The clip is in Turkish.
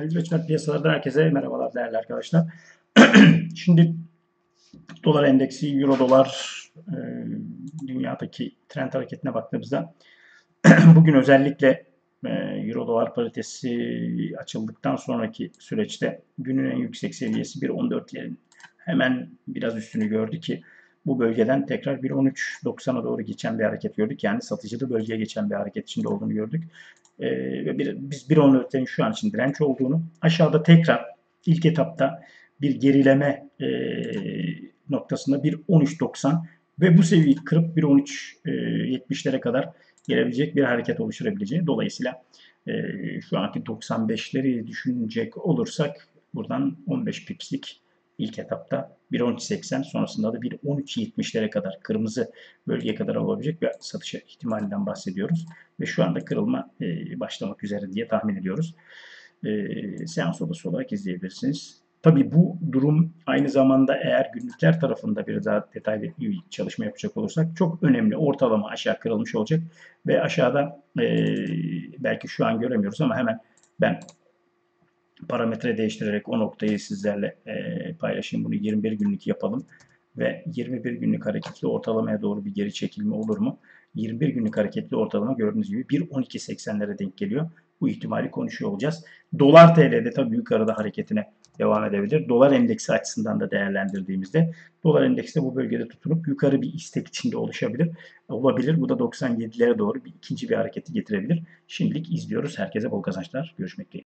Aziz Reçber piyasalardan herkese merhabalar değerli arkadaşlar. Şimdi dolar endeksi, euro dolar e, dünyadaki trend hareketine baktığımızda bugün özellikle e, euro dolar paritesi açıldıktan sonraki süreçte günün en yüksek seviyesi 1.14'lerin hemen biraz üstünü gördü ki bu bölgeden tekrar 1.13.90'a doğru geçen bir hareket gördük. Yani satıcılı bölgeye geçen bir hareket içinde olduğunu gördük. Ee, ve biz 1.14'lerin şu an için direnç olduğunu, aşağıda tekrar ilk etapta bir gerileme e, noktasında 1.13.90 ve bu seviyeyi kırıp 1.13.70'lere e, kadar gelebilecek bir hareket oluşturabileceği. Dolayısıyla e, şu anki 95'leri düşünecek olursak buradan 15 pipslik ilk etapta 1.13.80 sonrasında da 1.13.70'lere kadar kırmızı bölgeye kadar olabilecek bir satış ihtimalinden bahsediyoruz. Ve şu anda kırılma e, başlamak üzere diye tahmin ediyoruz. E, seans odası olarak izleyebilirsiniz. Tabi bu durum aynı zamanda eğer günlükler tarafında bir daha detaylı bir çalışma yapacak olursak çok önemli. Ortalama aşağı kırılmış olacak ve aşağıda e, belki şu an göremiyoruz ama hemen ben parametre değiştirerek o noktayı sizlerle e, paylaşayım. Bunu 21 günlük yapalım ve 21 günlük hareketli ortalamaya doğru bir geri çekilme olur mu? 21 günlük hareketli ortalama gördüğünüz gibi 1.12.80'lere denk geliyor. Bu ihtimali konuşuyor olacağız. Dolar TL'de tabii yukarıda hareketine devam edebilir. Dolar endeksi açısından da değerlendirdiğimizde dolar endeksi de bu bölgede tutunup yukarı bir istek içinde oluşabilir. Olabilir. Bu da 97'lere doğru bir ikinci bir hareketi getirebilir. Şimdilik izliyoruz. Herkese bol kazançlar. Görüşmek dileğiyle.